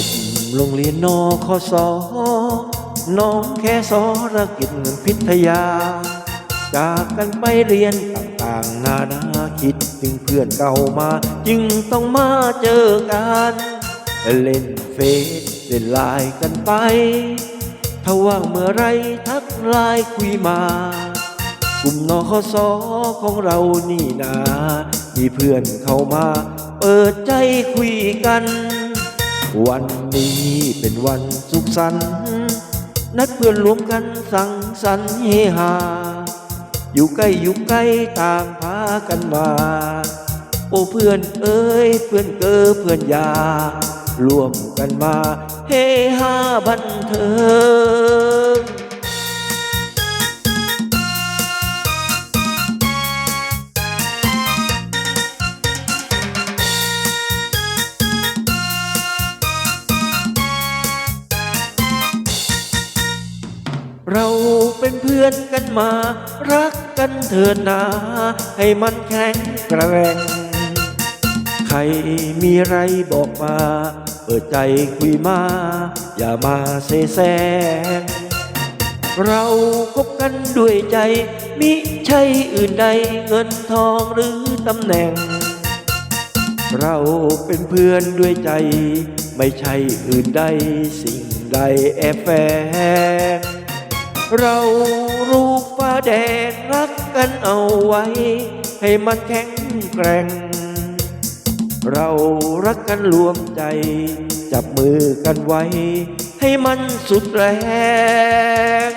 จบโรงเรียนนอคอสอน้องแค่สอระกิจเงินพิทยา จากกันไปเรียนต่างๆนานาคิดถึงเพื่อนเก่ามา จึงต้องมาเจอกัน เล่นเฟซเล่นไลน์กันไป ถ้าว่างเมื่อไรทักไลน์คุยมากลุ่มนอคสอของเรานี่นามีเพื่อนเข้ามา เปิดใจคุยกัน วันนี้เป็นวันสุขสันต์นัดเพื่อนรวมกันสังสรรค์เฮฮา อยู่ใกล้อยู่ใกล้ต่างพากันมา โอ้เพื่อนเอ้ยเพื่อนเกอเพื่อนยารวมกันมา เฮฮาบันเทิง เราเป็นเพื่อนกันมา รักกันเถิดนา ให้มันแข็งแกร่งใครมีไรบอกมา เปิดใจคุยมา อย่ามาเสแสร้งเราคบกันด้วยใจ มิใช่อื่นใดเงินทองหรือตำแหน่ง เราเป็นเพื่อนด้วยใจ ไม่ใช่อื่นใดสิ่งใดแอบแฝง เรารูปฟ้าแดงรักกันเอาไว้ ให้มันแข็งแกร่ง เรารักกันรวมใจ จับมือกันไว้ ให้มันสุดแรง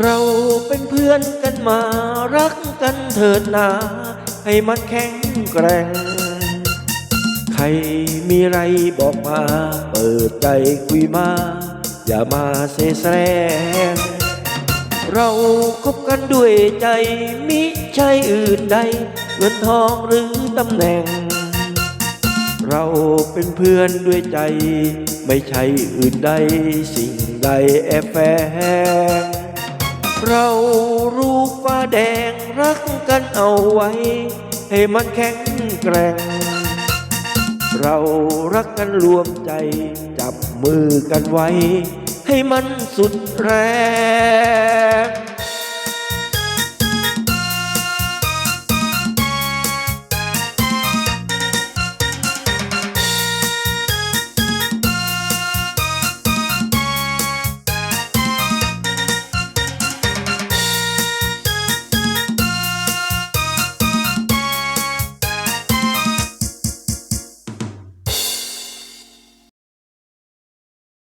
เราเป็นเพื่อนกันมารักกันเถิดนาให้มันแข็งแกร่ง ใครมีไรบอกมา เปิดใจคุยมา อย่ามาเสแสร้งเราคบกันด้วยใจมิใช่อื่นใดเงินทองหรือตำแหน่ง เราเป็นเพื่อนด้วยใจ ไม่ใช่อื่นใด สิ่งใดแอบแฝง เรารูปฟ้าแดงรักกันเอาไว้ ให้มันแข็งแกร่ง เรารักกันรวมใจ จับมือกันไว้ ให้มันสุดแรง